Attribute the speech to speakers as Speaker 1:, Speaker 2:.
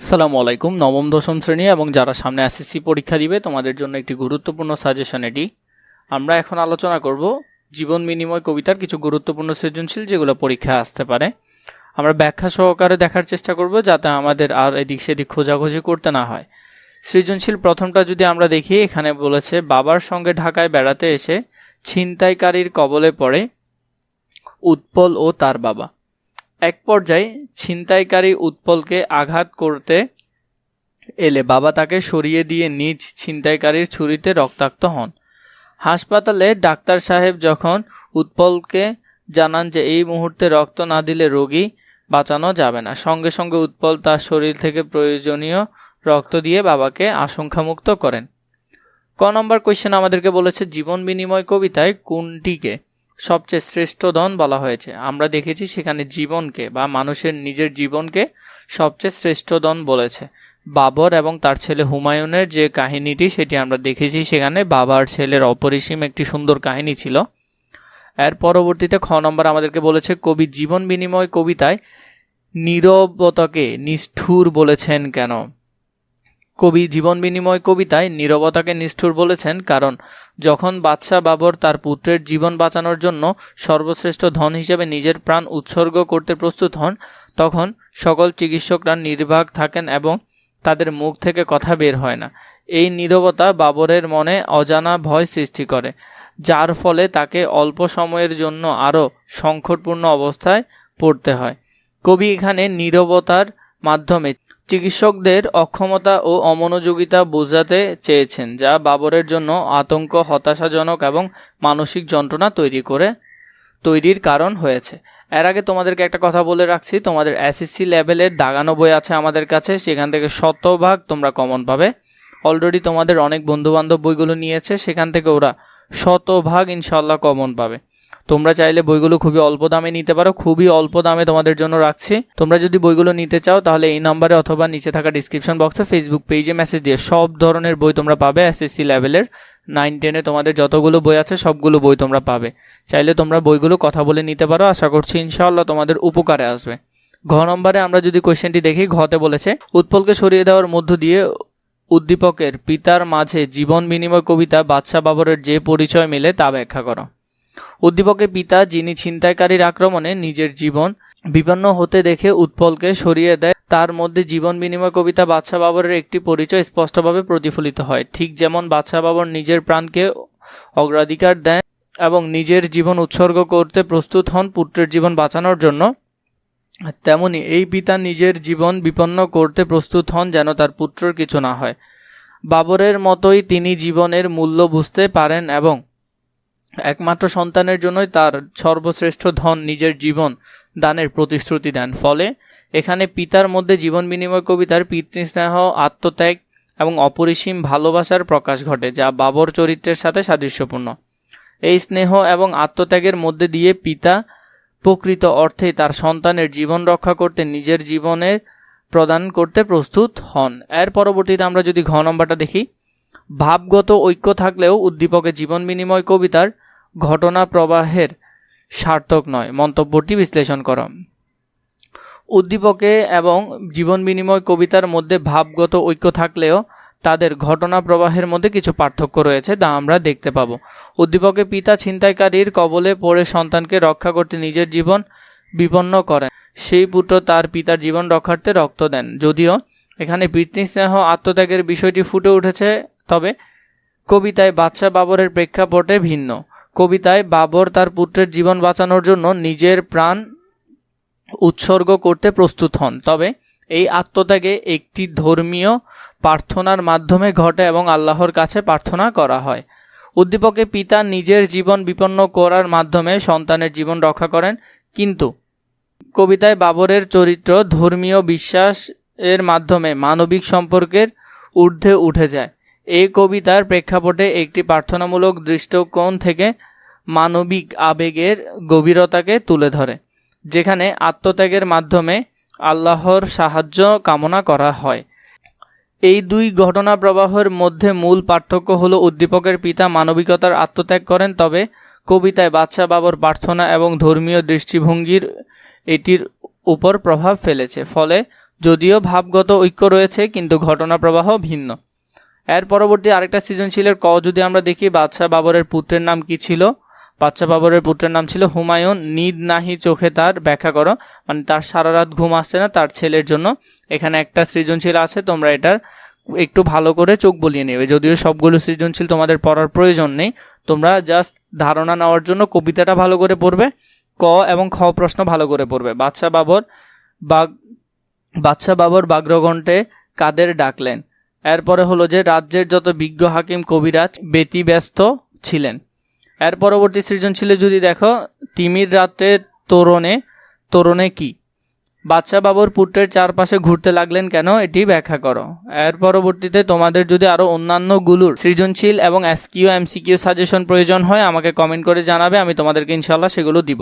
Speaker 1: সালামু আলাইকুম, নবম, দশম শ্রেণি এবং যারা সামনে এসএসসি পরীক্ষা দিবে, তোমাদের জন্য একটি গুরুত্বপূর্ণ সাজেশন এটি। আমরা এখন আলোচনা করব জীবন বিনিময় কবিতার কিছু গুরুত্বপূর্ণ সৃজনশীল যেগুলো পরীক্ষায় আসতে পারে। আমরা ব্যাখ্যা সহকারে দেখার চেষ্টা করব যাতে আমাদের আর এদিক সেদিক খোঁজাখুঁজি করতে না হয়। সৃজনশীল প্রথমটা যদি আমরা দেখি, এখানে বলেছে, বাবার সঙ্গে ঢাকায় বেড়াতে এসে ছিনতাইকারীর কবলে পড়ে উৎপল ও তার বাবা। এক পর্যায়ে ছিনতাইকারী উৎপলকে আঘাত করতে এলে বাবা তাকে সরিয়ে দিয়ে নিজ ছিনতাইকারীর ছুরিতে রক্তাক্ত হন। হাসপাতালে ডাক্তার সাহেব যখন উৎপলকে জানান যে এই মুহূর্তে রক্ত না দিলে রোগী বাঁচানো যাবে না, সঙ্গে সঙ্গে উৎপল তার শরীর থেকে প্রয়োজনীয় রক্ত দিয়ে বাবাকে আশঙ্কামুক্ত করেন। ক নম্বর কোয়েশ্চেন আমাদেরকে বলেছে, জীবন বিনিময় কবিতায় কোনটিকে? সবচেয়ে শ্রেষ্ঠ ধন বলা হয়েছে। আমরা দেখেছি সেখানে জীবনকে বা মানুষের নিজের জীবনকে সবচেয়ে শ্রেষ্ঠ ধন বলেছে। বাবর এবং তার ছেলে হুমায়ুনের যে কাহিনীটি, সেটি আমরা দেখেছি সেখানে বাবার ছেলের অপরিসীম একটি সুন্দর কাহিনী ছিল। এর পরবর্তীতে খ নম্বর আমাদেরকে বলেছে, কবি জীবন বিনিময় কবিতায় নীরবতাকে নিষ্ঠুর বলেছেন কেন? কবি জীবন বিনিময় কবিতায় নীরবতাকে নিষ্ঠুর বলেছেন কারণ, যখন বাদশাহ বাবর তার পুত্রের জীবন বাঁচানোর জন্য সর্বশ্রেষ্ঠ ধন হিসেবে নিজের প্রাণ উৎসর্গ করতে প্রস্তুত হন, তখন সকল চিকিৎসকরা নির্বাক থাকেন এবং তাদের মুখ থেকে কথা বের হয় না। এই নীরবতা বাবরের মনে অজানা ভয় সৃষ্টি করে, যার ফলে তাকে অল্প সময়ের জন্য আরও সংকটপূর্ণ অবস্থায় পড়তে হয়। কবি এখানে নীরবতার মাধ্যমে চিকিৎসকদের অক্ষমতা ও অমনোযোগিতা বোঝাতে চেয়েছেন, যা বাবরের জন্য আতঙ্ক, হতাশাজনক এবং মানসিক যন্ত্রণা তৈরি করে, তৈরির কারণ হয়েছে। এর আগে তোমাদেরকে একটা কথা বলে রাখছি, তোমাদের এসএসসি লেভেলের দাগানো বই আছে আমাদের কাছে, সেখান থেকে শতভাগ তোমরা কমন পাবে। অলরেডি তোমাদের অনেক বন্ধুবান্ধব বইগুলো নিয়েছে, সেখান থেকে ওরা শতভাগ ইনশাল্লাহ কমন পাবে। তোমরা চাইলে বইগুলো খুবই অল্প দামে নিতে পারো, খুবই অল্প দামে তোমাদের জন্য রাখছি। তোমরা যদি বইগুলো নিতে চাও, তাহলে এই নাম্বারে অথবা নিচে থাকা ডিসক্রিপশন বক্সে ফেসবুক পেজে মেসেজ দিয়ে সব ধরনের বই তোমরা পাবে এসএসসি লেভেলের নাইন টেনে তোমাদের যতগুলো বই আছে, সবগুলো বই তোমরা পাবে। চাইলে তোমরা বইগুলো কথা বলে নিতে পারো, আশা করছি ইনশাআল্লাহ তোমাদের উপকারে আসবে। ঘ নম্বরে আমরা যদি কোয়েশ্চেনটি দেখি ঘতে বলেছে, উৎপলকে সরিয়ে দেওয়ার মধ্য দিয়ে উদ্দীপকের পিতার মাঝে জীবন বিনিময় কবিতা, বাদশাহ বাবরের যে পরিচয় মেলে তা ব্যাখ্যা করো। উদ্দীপকের পিতা যিনি ছিনতাইকারীর আক্রমণে নিজের জীবন বিপন্ন হতে দেখে উৎপলকে সরিয়ে দেয়, তার মধ্যে জীবন বিনিময় কবিতা বাদশাহ বাবরের একটি পরিচয় স্পষ্টভাবে প্রতিফলিত হয়। ঠিক যেমন বাদশাহ বাবর নিজের প্রাণকে অগ্রাধিকার দেন এবং নিজের জীবন উৎসর্গ করতে প্রস্তুত হন পুত্রের জীবন বাঁচানোর জন্য, তেমনি এই পিতা নিজের জীবন বিপন্ন করতে প্রস্তুত হন যেন তার পুত্রর কিছু না হয়। বাবরের মতোই তিনি জীবনের মূল্য বুঝতে পারেন এবং একমাত্র সন্তানের জন্যই তার সর্বশ্রেষ্ঠ ধন নিজের জীবন দানের প্রতিশ্রুতি দেন। ফলে এখানে পিতার মধ্যে জীবন বিনিময় কবিতার পিতৃস্নেহ, আত্মত্যাগ এবং অপরিসীম ভালোবাসার প্রকাশ ঘটে, যা বাবর চরিত্রের সাথে সাদৃশ্যপূর্ণ। এই স্নেহ এবং আত্মত্যাগের মধ্যে দিয়ে পিতা প্রকৃত অর্থে তার সন্তানের জীবন রক্ষা করতে নিজের জীবনের প্রদান করতে প্রস্তুত হন। এর পরবর্তীতে আমরা যদি ঘ নম্বরটা দেখি ভাবগত ঐক্য থাকলেও উদ্দীপকে জীবন বিনিময় কবিতার ঘটনা প্রবাহের সার্থক নয়। মন্তব্যটি বিশ্লেষণ করো। উদ্দীপকে এবং জীবন বিনিময় কবিতার মধ্যে ভাবগত ঐক্য থাকলেও তাদের ঘটনা প্রবাহের মধ্যে কিছু পার্থক্য রয়েছে তা আমরা দেখতে পাবো। উদ্দীপকে পিতা ছিনতাইকারীর কবলে পড়ে সন্তানকে রক্ষা করতে নিজের জীবন বিপন্ন করেন। সেই পুত্র তার পিতার জীবন রক্ষার্থে রক্ত দেন। যদিও এখানে পিতৃস্নেহ আত্মত্যাগের বিষয়টি ফুটে উঠেছে তবে কবিতায় বাদশাহ বাবরের প্রেক্ষাপটে ভিন্ন। কবিতায় বাবর তার পুত্রের জীবন বাঁচানোর জন্য নিজের প্রাণ উৎসর্গ করতে প্রস্তুত হন। তবে এই আত্মত্যাগে একটি ধর্মীয় প্রার্থনার মাধ্যমে ঘটে এবং আল্লাহর কাছে প্রার্থনা করা হয়। উদ্দীপকে পিতা নিজের জীবন বিপন্ন করার মাধ্যমে সন্তানের জীবন রক্ষা করেন, কিন্তু কবিতায় বাবরের চরিত্র ধর্মীয় বিশ্বাস এর মাধ্যমে মানবিক সম্পর্কের ঊর্ধ্বে উঠে যায়। এই কবিতার প্রেক্ষাপটে একটি প্রার্থনামূলক দৃষ্টিকোণ থেকে মানবিক আবেগের গভীরতাকে তুলে ধরে, যেখানে আত্মত্যাগের মাধ্যমে আল্লাহর সাহায্য কামনা করা হয়। এই দুই ঘটনা প্রবাহের মধ্যে মূল পার্থক্য হলো, উদ্দীপকের পিতা মানবিকতার আত্মত্যাগ করেন, তবে কবিতায় বাদশাহ বাবর প্রার্থনা এবং ধর্মীয় দৃষ্টিভঙ্গির এটির উপর প্রভাব ফেলেছে। ফলে যদিও ভাবগত ঐক্য রয়েছে, কিন্তু ঘটনা প্রবাহ ভিন্ন। এর পরবর্তী আরেকটা সৃজনশীলের ক যদি আমরা দেখি, বাদশাহ বাবরের পুত্রের নাম কি ছিল? বাদশাহ বাবরের পুত্রের নাম ছিল হুমায়ুন। নিদ নাহি চোখে তার ব্যাখ্যা করো। মানে তার সারা রাত ঘুম আসছে না তার ছেলের জন্য। এখানে একটা সৃজনশীল আছে, তোমরা এটার একটু ভালো করে চোখ বলিয়ে নেবে। যদিও সবগুলো সৃজনশীল তোমাদের পড়ার প্রয়োজন নেই, তোমরা জাস্ট ধারণা নেওয়ার জন্য কবিতাটা ভালো করে পড়বে, ক এবং খ প্রশ্ন ভালো করে পড়বে। বাদশাহ বাবর বাগ বাদশাহ বাবর বাগ্রগণ্ঠে কাদের ডাকলেন? এরপরে হলো যে রাজ্যের যত বিজ্ঞ হাকিম কবিরাজ ব্যতিব্যস্ত ছিলেন। এর পরবর্তী সৃজনশীলে যদি দেখো, তিমির রাত্রে তোরণে তোরণে কি? বাদশাহ বাবুর পুত্রের চারপাশে ঘুরতে লাগলেন কেন? এটি ব্যাখ্যা করো। এর পরবর্তীতে তোমাদের যদি আরও অন্যান্যগুলোর সৃজনশীল এবং এসকিউ এমসিকিউ সাজেশন প্রয়োজন হয়, আমাকে কমেন্ট করে জানাবে, আমি তোমাদেরকে ইনশাল্লাহ সেগুলো দিব।